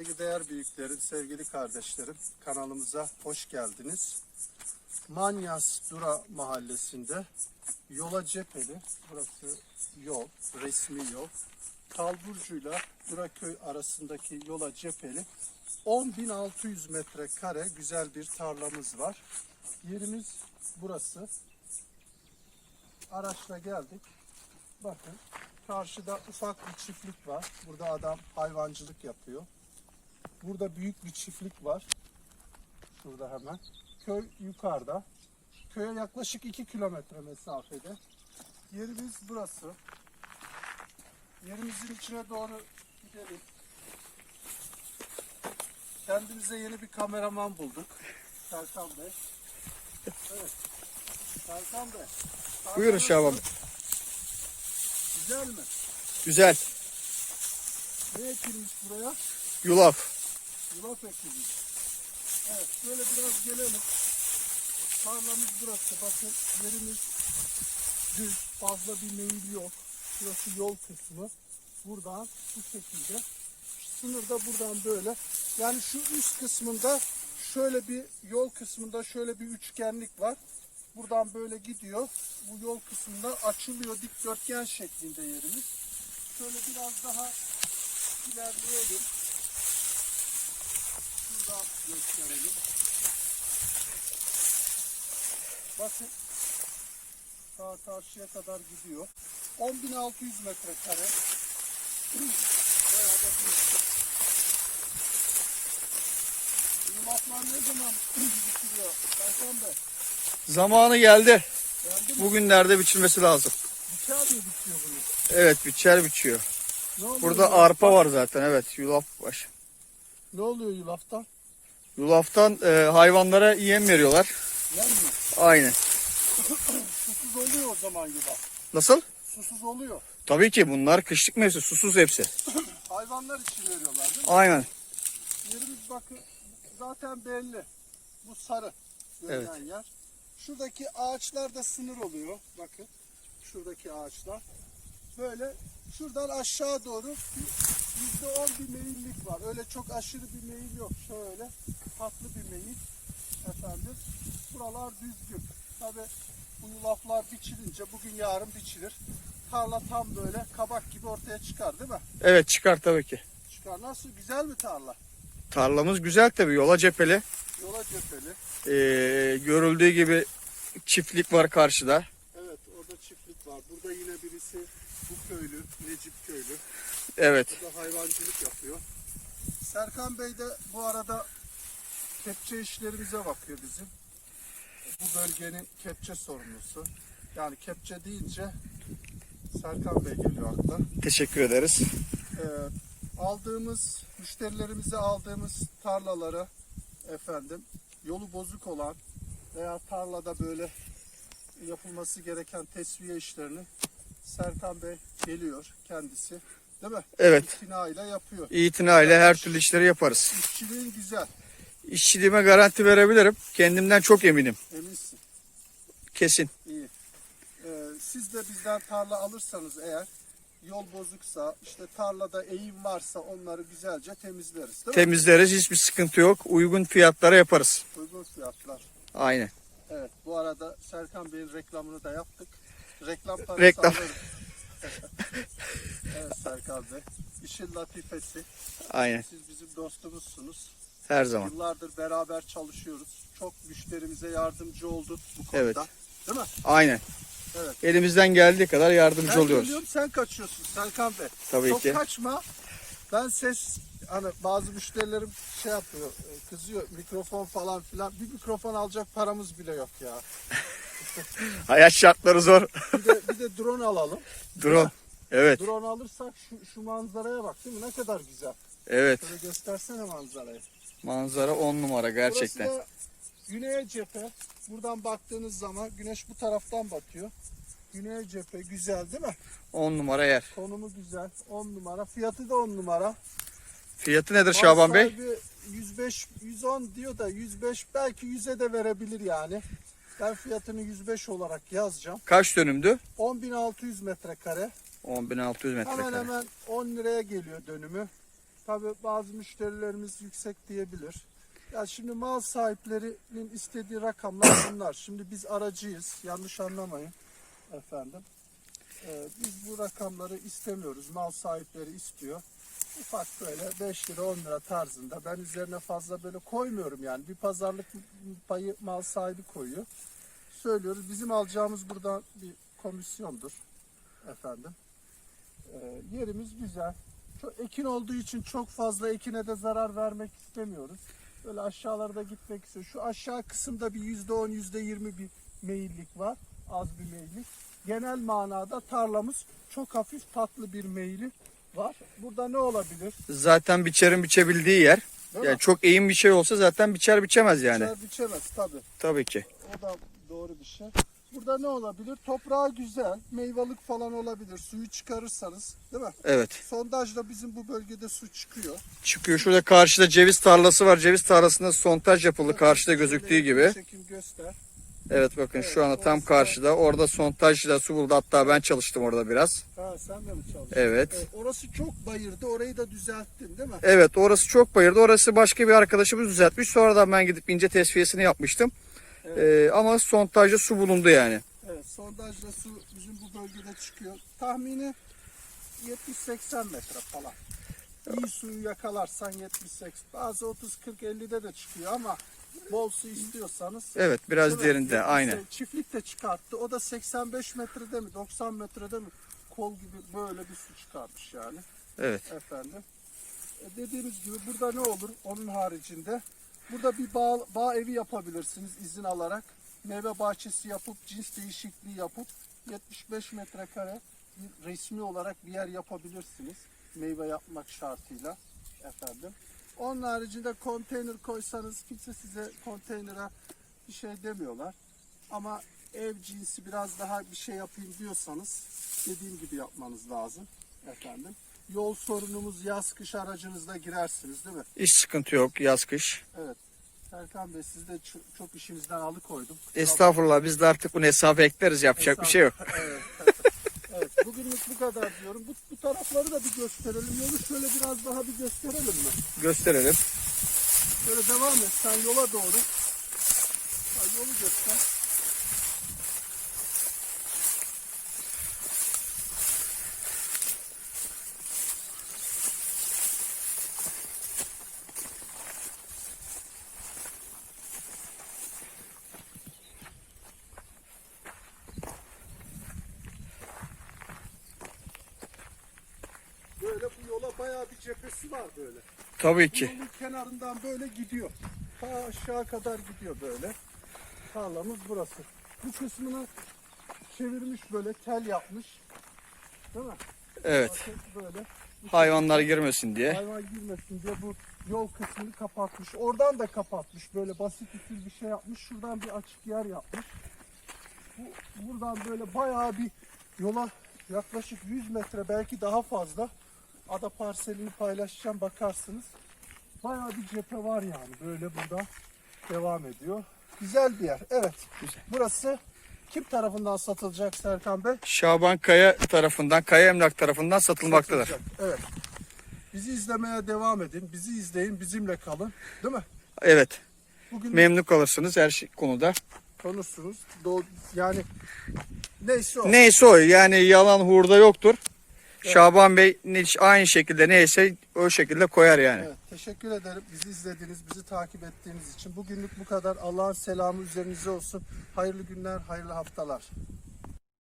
ederim sevgili kardeşlerim. Kanalımıza hoş geldiniz. Manyas Dura mahallesinde yola cepheli, burası yol, resmi yol. Talburcu'yla Duraköy arasındaki yola cepheli 10.600 metrekare güzel bir tarlamız var. Yerimiz burası. Araçla geldik. Bakın karşıda ufak bir çiftlik var. Burada adam hayvancılık yapıyor. Burada büyük bir çiftlik var. Şurada hemen. Köy yukarıda. Köye yaklaşık 2 kilometre mesafede. Yerimiz burası. Yerimizin içine doğru gidelim. Kendimize yeni bir kameraman bulduk. Serkan Bey. Evet. Serkan Bey. Buyurun Şaban. Güzel mi? Güzel. Ne ekilmiş buraya? Yulaf. Yulaf ekilmiş. Evet, şöyle biraz gelelim. Tarlamız burası. Bakın yerimiz düz. Fazla bir meyil yok. Şurası yol kısmı. Buradan bu şekilde. Sınır da buradan böyle. Yani şu üst kısmında şöyle bir yol kısmında şöyle bir üçgenlik var. Buradan böyle gidiyor. Bu yol kısmında açılıyor dikdörtgen şeklinde yerimiz. Şöyle biraz daha ilerleyelim. Şuradan gösterelim. Bakın. Sağ karşıya kadar gidiyor. 10.600 metrekare. Bayağı da büyük. Yulaflar ne zaman bitiriyor? Bey. Zamanı geldi. Geldi mi? Bugünlerde biçilmesi lazım. Bıçağı mı bitiyor bunu? Evet biçer biçiyor. Burada arpa var zaten evet yulaf var. Ne oluyor yulaftan? Yulaftan e, hayvanlara yem veriyorlar. Yanmıyor. Aynen. Susuz oluyor o zaman yulaf. Nasıl? Susuz oluyor. Tabii ki bunlar kışlık mevsim susuz hepsi. Hayvanlar için veriyorlar değil mi? Aynen. Yerimiz bakın zaten belli. Bu sarı görünen yer. Şuradaki ağaçlar da sınır oluyor. Bakın şuradaki ağaçlar. Böyle şuradan aşağı doğru yüzde on bir meyillik var. Öyle çok aşırı bir meyil yok. Şöyle tatlı bir meyil. Efendim. Buralar düzgün. Tabi bu yulaflar biçilince bugün yarın biçilir. Tarla tam böyle kabak gibi ortaya çıkar değil mi? Evet çıkar tabii ki. Çıkar. Nasıl? Güzel mi tarla? Tarlamız güzel tabii yola cepheli. Yola cepheli. E, görüldüğü gibi çiftlik var karşıda. Evet orada çiftlik var. Burada yine birisi bu köylü, Necip köylü. Evet. Burada hayvancılık yapıyor. Serkan Bey de bu arada kepçe işlerimize bakıyor bizim. Bu bölgenin kepçe sorumlusu. Yani kepçe deyince Serkan Bey geliyor akla. Teşekkür ederiz. Ee, aldığımız, müşterilerimize aldığımız tarlalara efendim yolu bozuk olan veya tarlada böyle yapılması gereken tesviye işlerini Serkan Bey geliyor kendisi. Değil mi? Evet. İtinayla yapıyor. İtinayla her türlü işleri yaparız. İşçiliğin güzel. İşçiliğime garanti verebilirim. Kendimden çok eminim. Eminsin. Kesin. İyi. Ee, siz de bizden tarla alırsanız eğer yol bozuksa işte tarlada eğim varsa onları güzelce temizleriz. Değil mi? Temizleriz. Hiçbir sıkıntı yok. Uygun fiyatlara yaparız. Uygun fiyatlar. Aynen. Evet bu arada Serkan Bey'in reklamını da yaptık. Reklam parası Reklam. alırım. evet Serkan Bey. İşin latifesi. Aynen. Siz bizim dostumuzsunuz. Her zaman. Yıllardır beraber çalışıyoruz. Çok müşterimize yardımcı olduk bu konuda. Evet. Değil mi? Aynen. Evet. Elimizden geldiği kadar yardımcı Ben oluyoruz. geliyorum sen kaçıyorsun Serkan Bey. Tabii Çok ki. kaçma. Ben ses hani bazı müşterilerim şey yapıyor e, kızıyor mikrofon falan filan bir mikrofon alacak paramız bile yok ya. Hayat şartları zor. Bir de, bir de drone alalım. Drone. Evet. Drone alırsak şu, şu manzaraya bak değil mi? Ne kadar güzel. Evet. Şöyle göstersene manzarayı. Manzara on numara gerçekten. Burası da güneye cephe. Buradan baktığınız zaman güneş bu taraftan batıyor. Güneye cephe güzel değil mi? On numara yer. Konumu güzel. 10 numara. Fiyatı da 10 numara. Fiyatı nedir Şaban Bey? Sahibi 105 110 diyor da 105 belki 100'e de verebilir yani. Ben fiyatını 105 olarak yazacağım. Kaç dönümdü? 10.600 metrekare. 10.600 Hemen metrekare. hemen 10 liraya geliyor dönümü. Tabii bazı müşterilerimiz yüksek diyebilir. Ya şimdi mal sahiplerinin istediği rakamlar bunlar. Şimdi biz aracıyız. Yanlış anlamayın efendim. Ee, biz bu rakamları istemiyoruz. Mal sahipleri istiyor. Ufak böyle 5 lira 10 lira tarzında. Ben üzerine fazla böyle koymuyorum yani. Bir pazarlık payı mal sahibi koyuyor. Söylüyoruz. Bizim alacağımız buradan bir komisyondur efendim. Ee, yerimiz güzel. Çok ekin olduğu için çok fazla ekine de zarar vermek istemiyoruz. Böyle aşağılarda gitmek istiyor. Şu aşağı kısımda bir yüzde on, yüzde yirmi bir meyillik var. Az bir meyillik. Genel manada tarlamız çok hafif tatlı bir meyili var. Burada ne olabilir? Zaten biçerin biçebildiği yer. Değil Yani mi? çok eğim bir şey olsa zaten biçer biçemez yani. Biçer biçemez tabii. Tabii ki. O da doğru bir şey. Burada ne olabilir? Toprağı güzel, meyvalık falan olabilir. Suyu çıkarırsanız, değil mi? Evet. Sondajda bizim bu bölgede su çıkıyor. Çıkıyor. Şurada karşıda ceviz tarlası var. Ceviz tarlasında sontaj yapıldı karşıda gözüktüğü gibi. Çekim göster. Evet bakın Evet, şu anda tam karşıda. Orada sontajla su buldu. Hatta ben çalıştım orada biraz. Ha sen de mi çalıştın? Evet. orası çok bayırdı. Orayı da düzelttin değil mi? Evet orası çok bayırdı. Orası başka bir arkadaşımız düzeltmiş. Sonradan ben gidip ince tesviyesini yapmıştım. Evet. Ee, ama sontajda su bulundu yani. Evet, sondajla su bizim bu bölgede çıkıyor. Tahmini 70-80 metre falan. İyi suyu yakalarsan 70-80. Bazı 30-40-50'de de çıkıyor ama bol su istiyorsanız Evet biraz mi? derinde aynen. Çiftlik de çıkarttı. O da 85 metrede mi 90 metrede mi kol gibi böyle bir su çıkarmış yani Evet. efendim. E, dediğimiz gibi burada ne olur onun haricinde? Burada bir bağ, bağ evi yapabilirsiniz izin alarak. Meyve bahçesi yapıp cins değişikliği yapıp 75 metrekare resmi olarak bir yer yapabilirsiniz. Meyve yapmak şartıyla efendim. Onun haricinde konteyner koysanız kimse size konteynere bir şey demiyorlar. Ama ev cinsi biraz daha bir şey yapayım diyorsanız dediğim gibi yapmanız lazım efendim. Yol sorunumuz yaz kış aracınızda girersiniz değil mi? Hiç sıkıntı yok yaz kış. Evet. Serkan Bey siz de çok işinizden alıkoydum. Estağfurullah biz de artık bunu hesaba ekleriz yapacak bir şey yok. Evet. Bugünlük bu kadar diyorum. Bu, bu tarafları da bir gösterelim. Yolu şöyle biraz daha bir gösterelim mi? Gösterelim. Şöyle devam et. Sen yola doğru. Ha, yolu göster. Böyle bu yola bayağı bir cephesi var böyle. Tabii ki. Yolun kenarından böyle gidiyor. Ta aşağı kadar gidiyor böyle. Tarlamız burası. Bu kısmını çevirmiş böyle tel yapmış. Değil mi? Evet. Böyle. Hayvanlar girmesin diye. hayvan girmesin diye bu yol kısmını kapatmış. Oradan da kapatmış. Böyle basit bir şey yapmış. Şuradan bir açık yer yapmış. Bu, buradan böyle bayağı bir yola yaklaşık 100 metre belki daha fazla ada parselini paylaşacağım bakarsınız. Bayağı bir cephe var yani. Böyle burada devam ediyor. Güzel bir yer. Evet. Burası kim tarafından satılacak Serkan Bey? Şaban Kaya tarafından, Kaya Emlak tarafından satılmaktadır. Satılacak. Evet. Bizi izlemeye devam edin. Bizi izleyin. Bizimle kalın. Değil mi? Evet. Bugün Memnun kalırsınız her şey konuda. konuşsunuz. Doğ yani neyse o. Neyse o yani yalan hurda yoktur. Şaban Bey ne- aynı şekilde neyse o şekilde koyar yani. Evet, teşekkür ederim. Bizi izlediğiniz, bizi takip ettiğiniz için. Bugünlük bu kadar. Allah'ın selamı üzerinize olsun. Hayırlı günler, hayırlı haftalar.